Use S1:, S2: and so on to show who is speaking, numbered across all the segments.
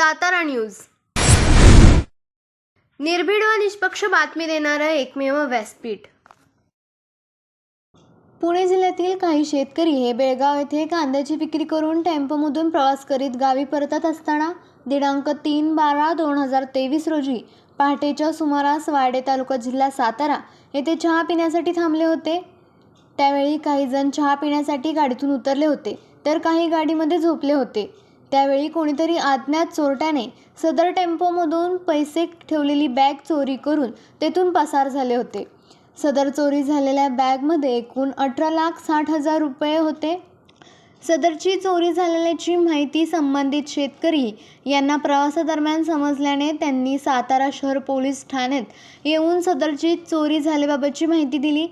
S1: Satara news. निर्भीड व निष्पक्ष बातमी देणारं एकमेव व्यासपीठ. पुणे जिल्ह्यातील काही शेतकरी हे बेळगाव येथे कांद्याची विक्री करून टेम्पोमधून प्रवास करीत गावी परतत असताना दिनांक तीन बारा दोन हजार तेवीस रोजी पहाटेच्या सुमारास वाडे तालुका जिल्हा सातारा येथे चहा पिण्यासाठी थांबले होते. त्यावेळी काही जण चहा पिण्यासाठी गाडीतून उतरले होते तर काही गाडीमध्ये झोपले होते. त्यावेळी कोणीतरी अज्ञात चोरट्याने सदर टेम्पोमधून पैसे ठेवलेली बॅग चोरी करून तेथून पसार झाले होते. सदर चोरी झालेल्या बॅगमध्ये एकूण अठरा लाख साठ हजार रुपये होते. सदरची चोरी झालेल्याची माहिती संबंधित शेतकरी यांना प्रवासादरम्यान समजल्याने त्यांनी सातारा शहर पोलीस ठाण्यात येऊन सदरची चोरी झाल्याबाबतची माहिती दिली.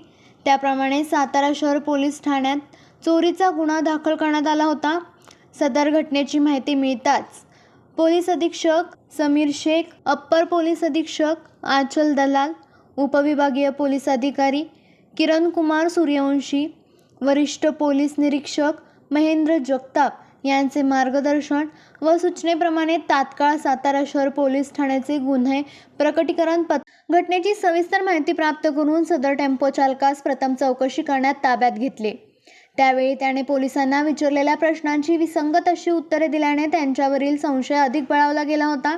S1: त्याप्रमाणे सातारा शहर पोलीस ठाण्यात चोरीचा गुन्हा दाखल करण्यात आला होता. सदर घटनेची माहिती मिळताच पोलीस अधीक्षक समीर शेख अप्पर पोलीस अधीक्षक आचल दलाल उपविभागीय पोलीस अधिकारी किरण कुमार सूर्यवंशी वरिष्ठ पोलीस निरीक्षक महेंद्र जगताप यांचे मार्गदर्शन व सूचनेप्रमाणे तात्काळ सातारा शहर पोलीस ठाण्याचे गुन्हे प्रकटीकरण पत घटनेची सविस्तर माहिती प्राप्त करून सदर टेम्पो चालकास प्रथम चौकशी करण्यात ताब्यात घेतले. त्यावेळी त्याने पोलिसांना विचारलेल्या प्रश्नांची विसंगत अशी उत्तरे दिल्याने त्यांच्यावरील संशय अधिक बळावला गेला होता.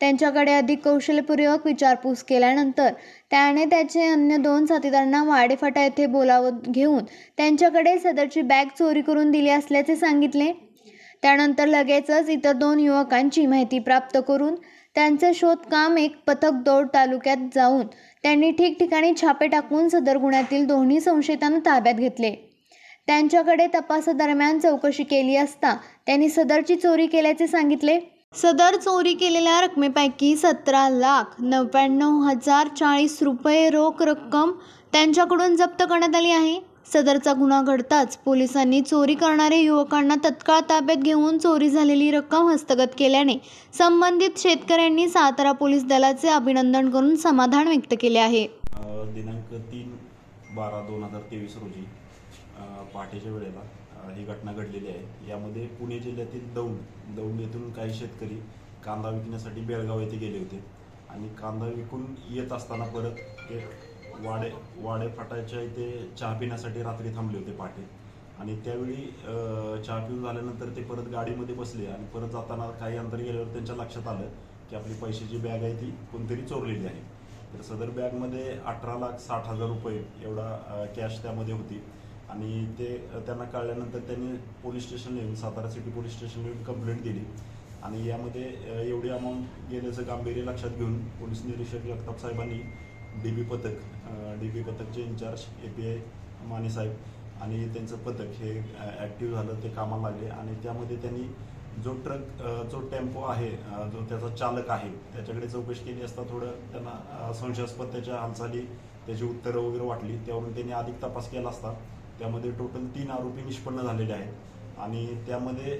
S1: त्यांच्याकडे अधिक कौशल्यपूर्वक विचारपूस केल्यानंतर त्याने त्याचे अन्य दोन साथीदारांना वाडेफाटा येथे बोलावत घेऊन त्यांच्याकडे सदरची बॅग चोरी करून दिली असल्याचे सांगितले. त्यानंतर लगेचच इतर दोन युवकांची माहिती प्राप्त करून त्यांचे शोधकाम एक पथक दौड तालुक्यात जाऊन त्यांनी ठिकठिकाणी छापे टाकून सदर गुन्ह्यातील दोन्ही संशयितांना ताब्यात घेतले. त्यांच्याकडे तपासादरम्यान चौकशी केली असता त्यांनी सदरची चोरी केल्याचे सांगितले. सदर चोरी केलेल्या रकमेपैकी सतरा लाख नव्याण्णव हजार चाळीस रुपये रोख रक्कम त्यांच्याकडून जप्त करण्यात आली आहे. सदरचा गुन्हा घडताच पोलिसांनी चोरी करणाऱ्या युवकांना तत्काळ ताब्यात घेऊन चोरी झालेली रक्कम हस्तगत केल्याने संबंधित शेतकऱ्यांनी सातारा पोलीस दलाचे अभिनंदन करून समाधान व्यक्त केले आहे.
S2: दिनांक तीन बारा दोन हजार तेवीस रोजी पहाटेच्या वेळेला ही घटना घडलेली आहे. यामध्ये पुणे जिल्ह्यातील दौंड दौंड येथून काही शेतकरी कांदा विकण्यासाठी बेळगाव येथे गेले होते. आणि कांदा विकून येत असताना परत ते वाडे वाडे फाटाच्या इथे चहा पिण्यासाठी रात्री थांबले होते पहाटे आणि त्यावेळी चहा पिऊन झाल्यानंतर ते परत गाडीमध्ये बसले आणि परत जाताना काही अंतर गेल्यावर त्यांच्या लक्षात आलं की आपली पैशाची बॅग आहे ती कोणतरी चोरलेली आहे. तर सदर बॅगमध्ये अठरा लाख साठ हजार रुपये एवढा कॅश त्यामध्ये होती. आणि ते त्यांना कळल्यानंतर त्यांनी पोलीस स्टेशनला येऊन सातारा सिटी पोलीस स्टेशनला येऊन कंप्लेंट दिली. आणि यामध्ये एवढी अमाऊंट गेल्याचं गांभीर्य लक्षात घेऊन पोलीस निरीक्षक जगताप साहेबांनी डी बी पथक D B पथकचे incharge A P I Mane साहेब आणि त्यांचं पथक हे ॲक्टिव्ह झालं ते कामाला लागले. आणि त्यामध्ये त्यांनी जो ट्रक जो टेम्पो आहे जो त्याचा चालक आहे त्याच्याकडे चौकशी केली असता थोडं त्यांना संशयास्पद त्याच्या हालचाली त्याची उत्तरं वगैरे वाटली. त्यावरून त्यांनी अधिक तपास केला असता. त्यामध्ये टोटल तीन आरोपी निष्पन्न झालेले आहेत. आणि त्यामध्ये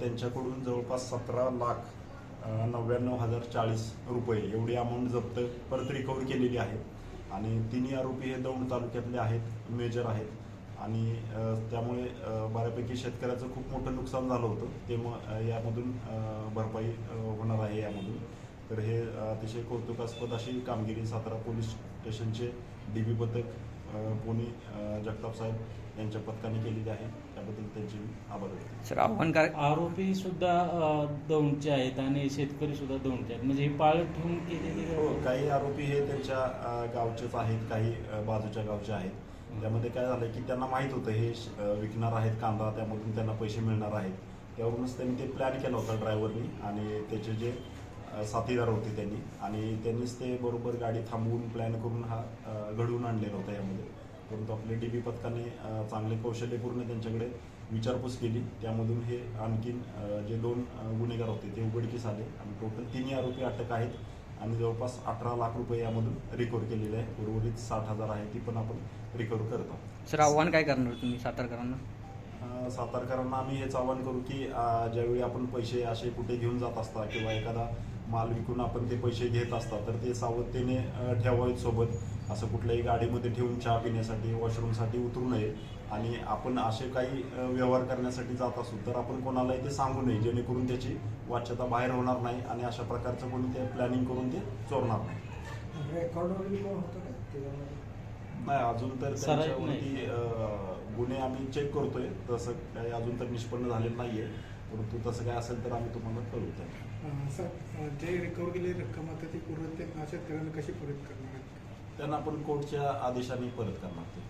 S2: त्यांच्याकडून जवळपास सतरा लाख नव्याण्णव हजार चाळीस रुपये एवढी अमाऊंट जप्त परत रिकवर केलेली आहे. आणि तिन्ही आरोपी हे दौंड तालुक्यातले आहेत मेजर आहेत. आणि त्यामुळे बऱ्यापैकी शेतकऱ्याचं खूप मोठं नुकसान झालं होतं. ते मग यामधून भरपाई होणार आहे यामधून. तर हे अतिशय कौतुकास्पद अशी कामगिरी सातारा पोलीस स्टेशनचे डी बी पथक पुणे जगताप साहेब यांच्या पथकाने केलेली आहे. त्याबद्दल त्यांचे आभार व्यक्त.
S3: सर आव्हान काय?
S4: आरोपी सुद्धा दौंडचे आहेत आणि शेतकरी सुद्धा दौंडचे आहेत. म्हणजे ही पाळत ठेवून केलेली
S2: हो काही आरोपी हे त्यांच्या गावचेच आहेत. काही बाजूच्या गावचे आहेत. त्यामध्ये काय झालं की त्यांना माहीत होतं हे विकणार आहेत कांदा त्यामधून त्यांना पैसे मिळणार आहेत. त्यावरूनच त्यांनी ते प्लॅन केला होता ड्रायव्हरनी आणि त्याचे जे साथीदार होते त्यांनी. आणि त्यांनीच ते बरोबर गाडी थांबवून प्लॅन करून हा घडवून आणलेला होता यामध्ये. परंतु आपले डी बी पथकाने चांगले कौशल्यपूर्ण त्यांच्याकडे विचारपूस केली. त्यामधून हे आणखीन जे दोन गुन्हेगार होते ते उघडकीस आले. आणि टोटल तिन्ही आरोपी अटक आहेत. आणि जवळपास अठरा लाख रुपये यामधून रिकवर केलेले आहे. उर्वरित साठ हजार आहे ती पण आपण रिकवर करत
S3: सर आव्हान काय करणार तुम्ही सातारकरांना?
S2: सातारकरांना आम्ही हेच आवाहन करू की ज्यावेळी आपण पैसे असे कुठे घेऊन जात असता किंवा एखादा माल विकून आपण ते पैसे घेत असतात तर ते सावधतेने ठेवावेत सोबत. असं कुठल्याही गाडीमध्ये ठेवून चहा पिण्यासाठी वॉशरूमसाठी उतरू नये. आणि आपण असे काही व्यवहार करण्यासाठी जात असू तर आपण कोणालाही ते सांगू नये जेणेकरून त्याची वाच्यता बाहेर होणार नाही आणि अशा प्रकारचं कोणी ते प्लॅनिंग करून ते चोरणार नाही.
S5: रेकॉर्ड
S2: नाही अजून तर त्यांच्यावरती गुन्हे आम्ही चेक करतोय. तसं काही अजून तर निष्पन्न झालेलं नाहीये. परंतु तसं काय असेल तर आम्ही तुम्हाला कळवू त्या
S5: अं, सर जे रिकवर केलेली रक्कम आता ती पूर्ण ते शेतकऱ्यांना कशी परत करणार आहेत?
S2: त्यांना आपण कोर्टच्या आदेशाने परत करणार ते